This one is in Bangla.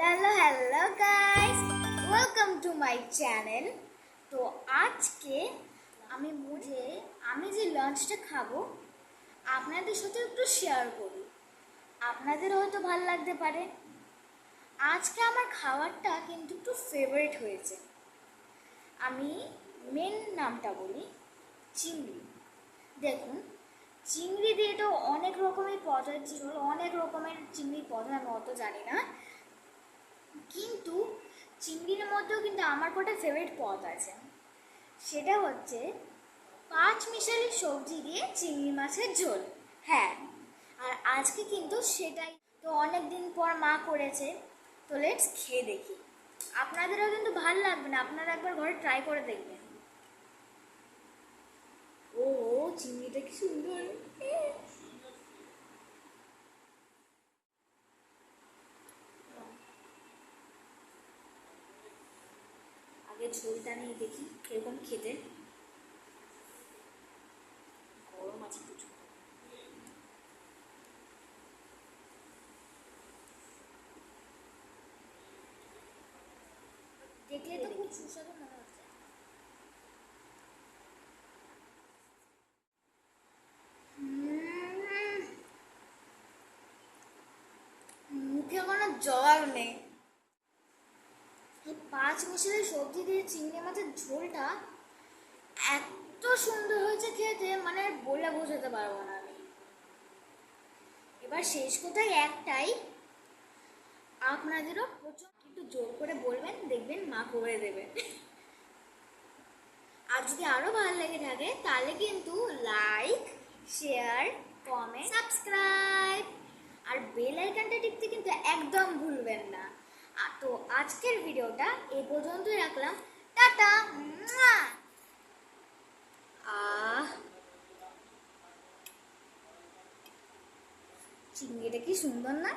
Hello hello guys welcome to my channel তো আজকে আমি মুঝে আমি যে লাঞ্চটা খাব, আপনাদের সাথে একটু শেয়ার করি। আপনাদের হয়তো ভালো লাগতে পারে। আজকে আমার খাবারটা কিন্তু একটু ফেভারিট হয়েছে। আমি মেন নামটা বলি, চিংড়ি। দেখুন, চিংড়ি দিয়ে তো অনেক রকমের পদের ছিল অনেক রকমের চিংড়ি পদ, আমি অত জানি না। কিন্তু চিংড়ির মধ্যেও কিন্তু আমার কটা ফেভারিট পদ আছে। সেটা হচ্ছে পাঁচ মিশালি সবজি দিয়ে চিংড়ি মাছের ঝোল। হ্যাঁ আর আজকে কিন্তু সেটাই। তো অনেক দিন পর মা করেছে, তো লেটস খেয়ে দেখি। আপনাদেরও কিন্তু ভালো লাগবে না, আপনারা একবার ঘরে ট্রাই করে দেখবেন। ও, চিংড়িটা কি সুন্দর। আগে ঝোলটা নিয়ে দেখি কীরকম খেতে। গরম আছে প্রচুর। দেখলে তো খুব সুস্বাদু মনে হচ্ছে। মুখে কোনো জল নেই। এই পাঁচ মিশালি সবজি দিয়ে চিংড়ি মাছের ঝোলটা এত সুন্দর হয়েছে খেতে মানে বলে বোঝাতে পারব না আমি। এবার শেষ কোথায় একটাই, আপনাদেরও প্রচুর একটু জোর করে বলবেন, দেখবেন মা করে দেবেন আর যদি আরও ভালো লেগে থাকে, তাহলে কিন্তু লাইক শেয়ার কমেন্ট সাবস্ক্রাইব আর বেল আইকনটা টিপতে কিন্তু একদম ভুলবেন না। তো আজকের ভিডিওটা এ পর্যন্তই রাখলাম। টাটা চিংড়িটা কি সুন্দর না?